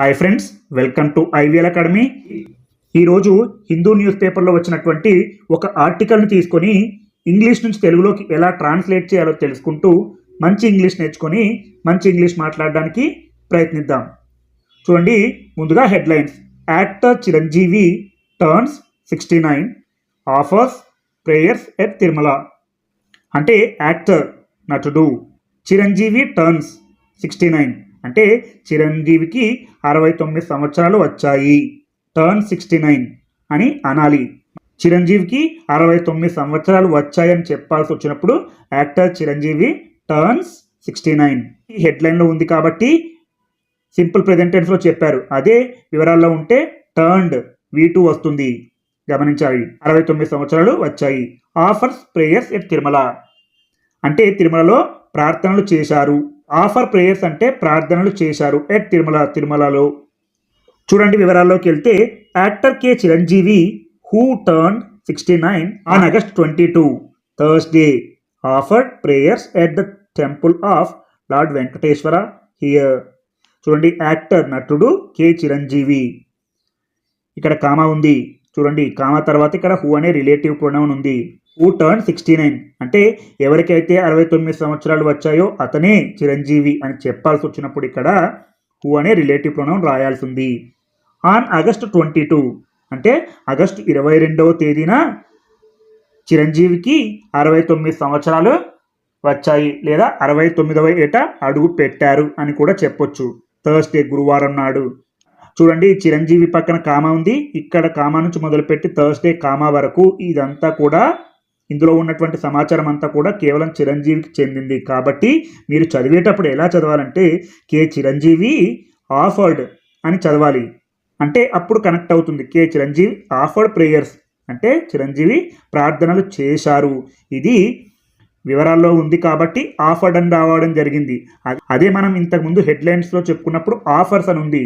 Hi friends welcome to IVL academy ఈరోజు Hindu news పేపర్లో వచ్చినటువంటి ఒక ఆర్టికల్ని తీసుకొని ఇంగ్లీష్ నుంచి తెలుగులోకి ఎలా ట్రాన్స్లేట్ చేయాలో తెలుసుకుంటూ మంచి ఇంగ్లీష్ నేర్చుకొని మంచి ఇంగ్లీష్ మాట్లాడడానికి ప్రయత్నిద్దాం. చూడండి ముందుగా headlines. Actor Chiranjeevi turns sixty nine offers prayers at Tirumala అంటే యాక్టర్ నటుడు. చిరంజీవి టర్న్స్ సిక్స్టీ నైన్ అంటే చిరంజీవికి అరవై తొమ్మిది సంవత్సరాలు వచ్చాయి. టర్న్ సిక్స్టీ నైన్ అని అనాలి. చిరంజీవికి అరవై తొమ్మిది సంవత్సరాలు వచ్చాయని చెప్పాల్సి వచ్చినప్పుడు actor Chiranjeevi turns sixty nine. ఈ హెడ్లైన్లో ఉంది కాబట్టి సింపుల్ ప్రెజెంటెన్స్లో చెప్పారు. అదే వివరాల్లో ఉంటే టర్న్డ్ వీ టూ వస్తుంది. గమనించాలి. అరవై తొమ్మిది సంవత్సరాలు వచ్చాయి. Offers prayers at Tirumala. అంటే తిరుమలలో ప్రార్థనలు చేశారు. ఆఫర్ ప్రేయర్స్ అంటే ప్రార్థనలు చేశారు. ఎట్ తిరుమల తిరుమలలో. చూడండి వివరాల్లోకి వెళ్తే actor K Chiranjeevi who turn sixty nine on August twenty two Thursday. Offered prayers at the temple of lord Venkateswara here. చూడండి యాక్టర్ నటుడు కే చిరంజీవి. ఇక్కడ కామా ఉంది. చూడండి కామా తర్వాత ఇక్కడ హూ అనే రిలేటివ్ ప్రొనౌన్ ఉంది. హూ టర్న్ సిక్స్టీ నైన్ అంటే ఎవరికైతే అరవై తొమ్మిది సంవత్సరాలు వచ్చాయో అతనే చిరంజీవి అని చెప్పాల్సి వచ్చినప్పుడు ఇక్కడ హూ అనే రిలేటివ్ ప్రొనౌన్ రాయాల్సి ఉంది ఆన్ ఆగస్ట్ ట్వంటీ టూ అంటే ఆగస్టు ఇరవై రెండవ తేదీన చిరంజీవికి అరవై తొమ్మిది సంవత్సరాలు వచ్చాయి లేదా అరవై తొమ్మిదవ ఏట అడుగు పెట్టారు అని కూడా చెప్పొచ్చు. థర్స్డే గురువారం నాడు. చూడండి చిరంజీవి పక్కన కామా ఉంది. ఇక్కడ కామా నుంచి మొదలుపెట్టి థర్స్డే కామా వరకు ఇదంతా కూడా ఇందులో ఉన్నటువంటి సమాచారం అంతా కూడా కేవలం చిరంజీవికి చెందింది. కాబట్టి మీరు చదివేటప్పుడు ఎలా చదవాలంటే కే చిరంజీవి ఆఫర్డ్ అని చదవాలి. అంటే అప్పుడు కనెక్ట్ అవుతుంది. K Chiranjeevi offered prayers. అంటే చిరంజీవి ప్రార్థనలు చేశారు. ఇది వివరాల్లో ఉంది కాబట్టి ఆఫర్డ్ అని రావడం జరిగింది. అదే మనం ఇంతకుముందు హెడ్లైన్స్లో చెప్పుకున్నప్పుడు ఆఫర్స్ అని ఉంది.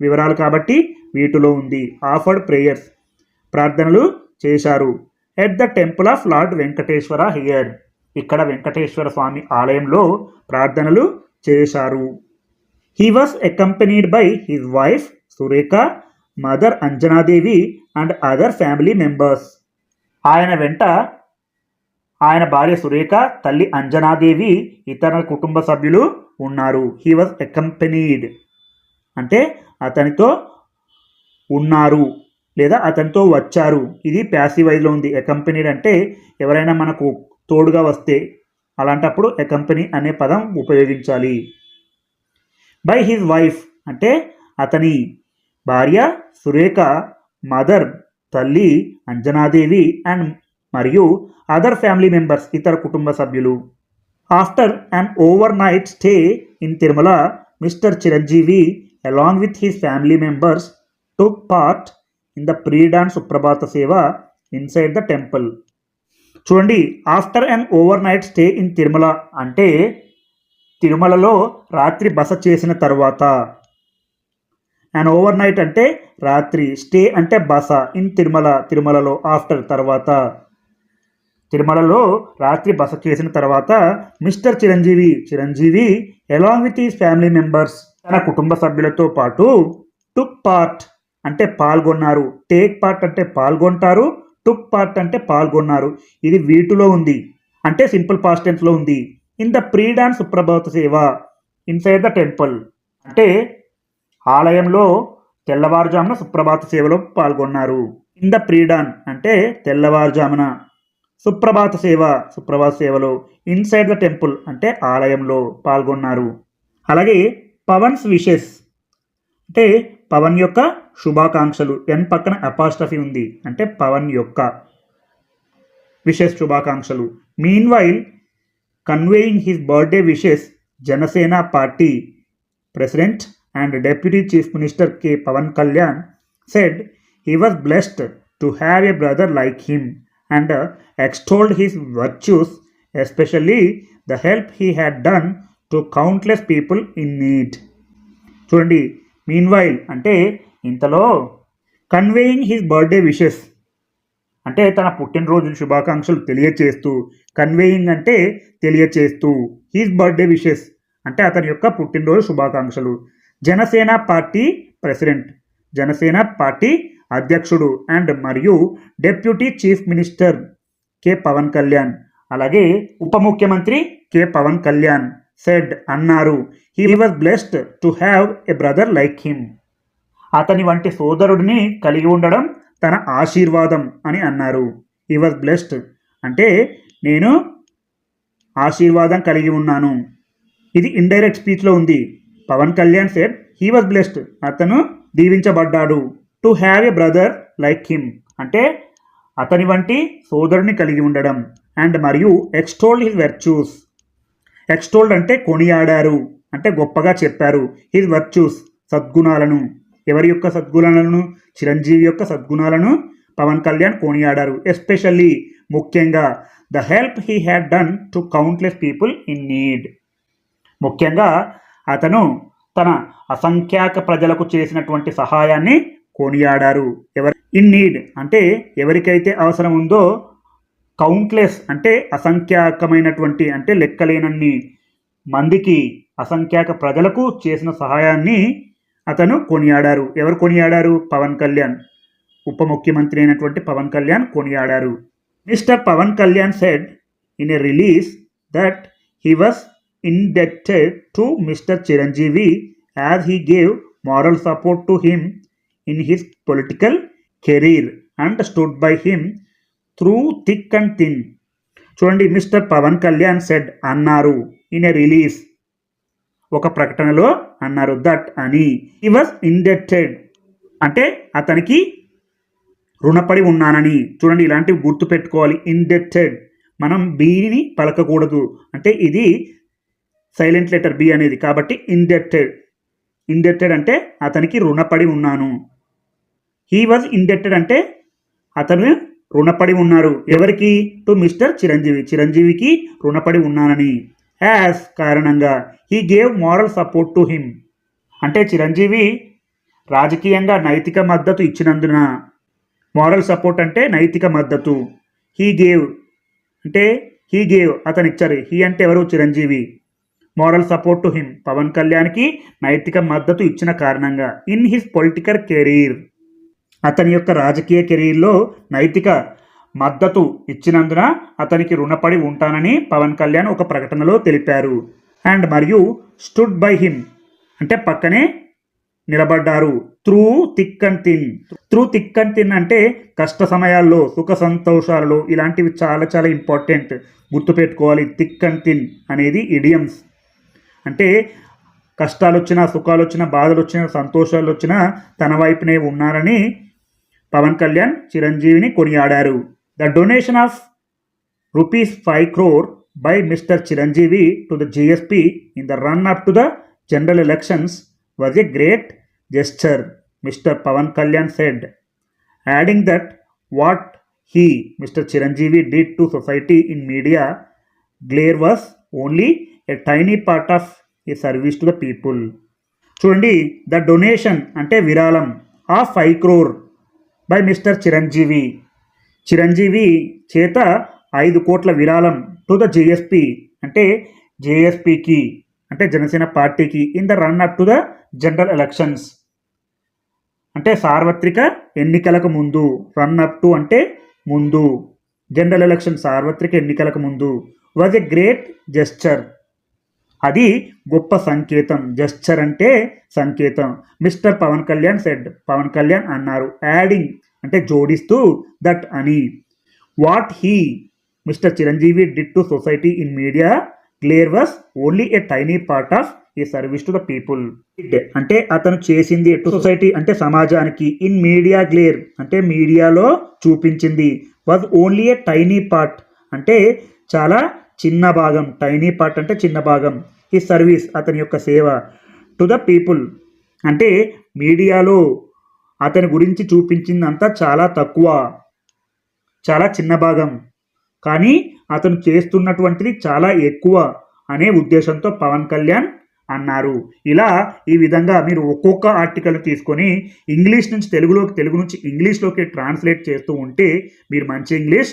వివరాలు కాబట్టి వీటిలో ఉంది. ఆఫర్డ్ ప్రేయర్స్ ప్రార్థనలు చేశారు. At the temple of lord Venkateswara here ఇక్కడ వెంకటేశ్వర స్వామి ఆలయంలో ప్రార్థనలు చేశారు. He was accompanied by his wife Surekha mother Anjanadevi and other family members ఆయన వెంట ఆయన భార్య సురేఖ తల్లి అంజనాదేవి ఇతర కుటుంబ సభ్యులు ఉన్నారు. హీ వాజ్ అకంపెనీడ్ అంటే అతనితో ఉన్నారు లేదా అతనితో వచ్చారు. ఇది ప్యాసివైజ్లో ఉంది. అకంపెనీడ్ అంటే ఎవరైనా మనకు తోడుగా వస్తే అలాంటప్పుడు అకంపెనీ అనే పదం ఉపయోగించాలి. బై హిజ్ వైఫ్ అంటే అతని భార్య సురేఖ మదర్ తల్లి అంజనాదేవి అండ్ మరియు అదర్ ఫ్యామిలీ మెంబర్స్ ఇతర కుటుంబ సభ్యులు. After an overnight stay in Tirumala mister Chiranjeevi along with his family members took part in the predawn Suprabhata Seva inside the temple చూడండి after an overnight stay in Tirumala అంటే తిరుమలలో రాత్రి బస చేసిన తర్వాత. అండ్ ఓవర్ నైట్ అంటే రాత్రి stay అంటే బస ఇన్ తిరుమల తిరుమలలో ఆఫ్టర్ తర్వాత. తిరుమలలో రాత్రి బస చేసిన తర్వాత mister Chiranjeevi Chiranjeevi along with his family members తన కుటుంబ సభ్యులతో పాటు టుక్ పార్ట్ అంటే పాల్గొన్నారు. టేక్ పార్ట్ అంటే పాల్గొంటారు టుక్ పార్ట్ అంటే పాల్గొన్నారు. ఇది వీటిలో ఉంది. అంటే సింపుల్ పాస్ట్ టెన్స్లో ఉంది. In the predawn Suprabhata Seva inside the temple. అంటే ఆలయంలో తెల్లవారుజామున సుప్రభాత సేవలో పాల్గొన్నారు. ఇన్ ద ప్రీడాన్ అంటే తెల్లవారుజామున సుప్రభాత సేవ సుప్రభాత సేవలో. ఇన్సైడ్ ద టెంపుల్ అంటే ఆలయంలో పాల్గొన్నారు. అలాగే పవన్స్ విషెస్. అంటే పవన్ యొక్క శుభాకాంక్షలు. ఎన్ పక్కన అపాస్ట్రఫీ ఉంది. అంటే పవన్ యొక్క విషెస్ శుభాకాంక్షలు. Meanwhile conveying his birthday wishes Janasena party president and deputy chief minister K. Pawan Kalyan said he was blessed to have a brother like him and extolled his virtues especially the help he had done to countless people in need చూడండి meanwhile అంటే ఇంతలో conveying his birthday wishes అంటే తన పుట్టినరోజు శుభాకాంక్షలు తెలియచేస్తూ conveying అంటే తెలియచేస్తూ హిస్ బర్త్డే విషెస్ అంటే అతని యొక్క పుట్టినరోజు శుభాకాంక్షలు. Janasena party president Janasena party అధ్యక్షుడు అండ్ మరియు deputy chief minister K Pawan Kalyan అలాగే ఉప ముఖ్యమంత్రి కె పవన్ కళ్యాణ్. సెడ్ అన్నారు. He was blessed to have a brother like him అతని వంటి సోదరుడిని కలిగి ఉండడం తన ఆశీర్వాదం అని అన్నారు. హీ వాజ్ బ్లెస్డ్ అంటే నేను ఆశీర్వాదం కలిగి ఉన్నాను. ఇది ఇండైరెక్ట్ స్పీచ్లో ఉంది. Pawan Kalyan said he was blessed అతను దీవించబడ్డాడు. To have a brother like him అంటే అతని వంటి సోదరుని కలిగి ఉండడం. అండ్ మరియు ఎక్స్టోల్డ్ హిజ్ వెర్చ్యూస్ ఎక్స్టోల్డ్ అంటే కొనియాడారు అంటే గొప్పగా చెప్పారు. హిజ్ వర్చ్యూస్ సద్గుణాలను. ఎవరి యొక్క సద్గుణాలను? చిరంజీవి యొక్క సద్గుణాలను పవన్ కళ్యాణ్ కొనియాడారు. ఎస్పెషల్లీ ముఖ్యంగా the help he had done to countless people in need ముఖ్యంగా అతను తన అసంఖ్యాక ప్రజలకు చేసినటువంటి సహాయాన్ని కొనియాడారు. ఎవరి ఇన్ నీడ్ అంటే ఎవరికైతే అవసరం ఉందో కౌంట్లెస్ అంటే అసంఖ్యాకమైనటువంటి అంటే లెక్కలేనన్ని మందికి అసంఖ్యాక ప్రజలకు చేసిన సహాయాన్ని అతను కొనియాడారు. ఎవరు కొనియాడారు? పవన్ కళ్యాణ్. ఉప ముఖ్యమంత్రి అయినటువంటి పవన్ కళ్యాణ్ కొనియాడారు. Mister Pawan Kalyan said in a release that he was indebted to Mr. Chiranjeevi as he gave moral support to him in his political career and stood by him through thick and thin చూడండి mister Pawan Kalyan said అన్నారు in a release ఒక ప్రకటనలో అన్నారు that అని. ఈ was indebted అంటే అతనికి రుణపడి ఉన్నానని. చూడండి ఇలాంటివి గుర్తు పెట్టుకోవాలి. ఇండెక్టెడ్ మనం బీని పలకకూడదు. అంటే ఇది సైలెంట్ లెటర్ బి అనేది. కాబట్టి ఇండెక్టెడ్ ఇండెక్టెడ్ అంటే అతనికి రుణపడి ఉన్నాను. హీ వాజ్ ఇండెక్టెడ్ అంటే అతను రుణపడి ఉన్నారు. ఎవరికి? To mister Chiranjeevi. చిరంజీవికి రుణపడి ఉన్నానని. యాజ్ కారణంగా. He gave moral support to him. అంటే చిరంజీవి రాజకీయంగా నైతిక మద్దతు ఇచ్చినందున. మారల్ సపోర్ట్ అంటే నైతిక మద్దతు. He gave. అంటే హీ గేవ్. అతను ఇచ్చారు. హీ అంటే ఎవరు? Chiranjeevi. Moral support to him. Pawan కళ్యాణ్కి నైతిక మద్దతు ఇచ్చిన కారణంగా. In his political career. అతని యొక్క రాజకీయ కెరీర్లో నైతిక మద్దతు ఇచ్చినందున అతనికి రుణపడి ఉంటానని పవన్ కళ్యాణ్ ఒక ప్రకటనలో తెలిపారు. అండ్ మరియు స్టుడ్ బై హిమ్ అంటే పక్కనే నిలబడ్డారు. Through thick and thin. Through thick and thin అంటే కష్ట సమయాల్లో సుఖ సంతోషాలలో ఇలాంటివి చాలా చాలా ఇంపార్టెంట్ గుర్తుపెట్టుకోవాలి. థిక్ అండ్ థిన్ అనేది ఇడియమ్స్. అంటే కష్టాలు వచ్చినా సుఖాలు వచ్చినా బాధలు వచ్చినా సంతోషాలు వచ్చినా తన వైపునే ఉన్నారని పవన్ కళ్యాణ్ చిరంజీవిని కొనియాడారు. The donation of rupees five crore by mister Chiranjeevi to the JSP in the run up to the general elections was a great gesture mister Pawan Kalyan said adding that what he mister Chiranjeevi did to society in media glare was only a tiny part of ఈ service to the people చూడండి the donation అంటే విరాళం. ఆ five crore by mister Chiranjeevi. Chiranjeevi చేత ఐదు కోట్ల విరాళం to the JSP. అంటే జేఎస్పికి అంటే జనసేన పార్టీకి in the run up to the general elections. అంటే సార్వత్రిక ఎన్నికలకు ముందు రన్ అప్ టు అంటే ముందు. జనరల్ ఎలక్షన్ సార్వత్రిక ఎన్నికలకు ముందు. Was a great gesture. అది గొప్ప సంకేతం. జస్చర్ అంటే సంకేతం. మిస్టర్ పవన్ కళ్యాణ్ సెడ్ పవన్ కళ్యాణ్ అన్నారు యాడింగ్ అంటే జోడిస్తూ దట్ అని. What he mister Chiranjeevi did to society in media glare was only a tiny part of a service to the people అంటే అతను చేసింది టు సొసైటీ అంటే సమాజానికి. ఇన్ మీడియా గ్లేర్ అంటే మీడియాలో చూపించింది. Was only a tiny part అంటే చాలా చిన్న భాగం టైనీ పార్ట్ అంటే చిన్న భాగం. ఈ సర్వీస్ అతని యొక్క సేవ. టు ద పీపుల్ అంటే మీడియాలో అతని గురించి చూపించిందంతా చాలా తక్కువ. చాలా చిన్న భాగం. కానీ అతను చేస్తున్నటువంటిది చాలా ఎక్కువ అనే ఉద్దేశంతో పవన్ కళ్యాణ్ అన్నారు. ఇలా ఈ విధంగా మీరు ఒక్కొక్క ఆర్టికల్ తీసుకొని ఇంగ్లీష్ నుంచి తెలుగులోకి తెలుగు నుంచి ఇంగ్లీష్లోకి ట్రాన్స్లేట్ చేస్తూ ఉంటే మీరు మంచి ఇంగ్లీష్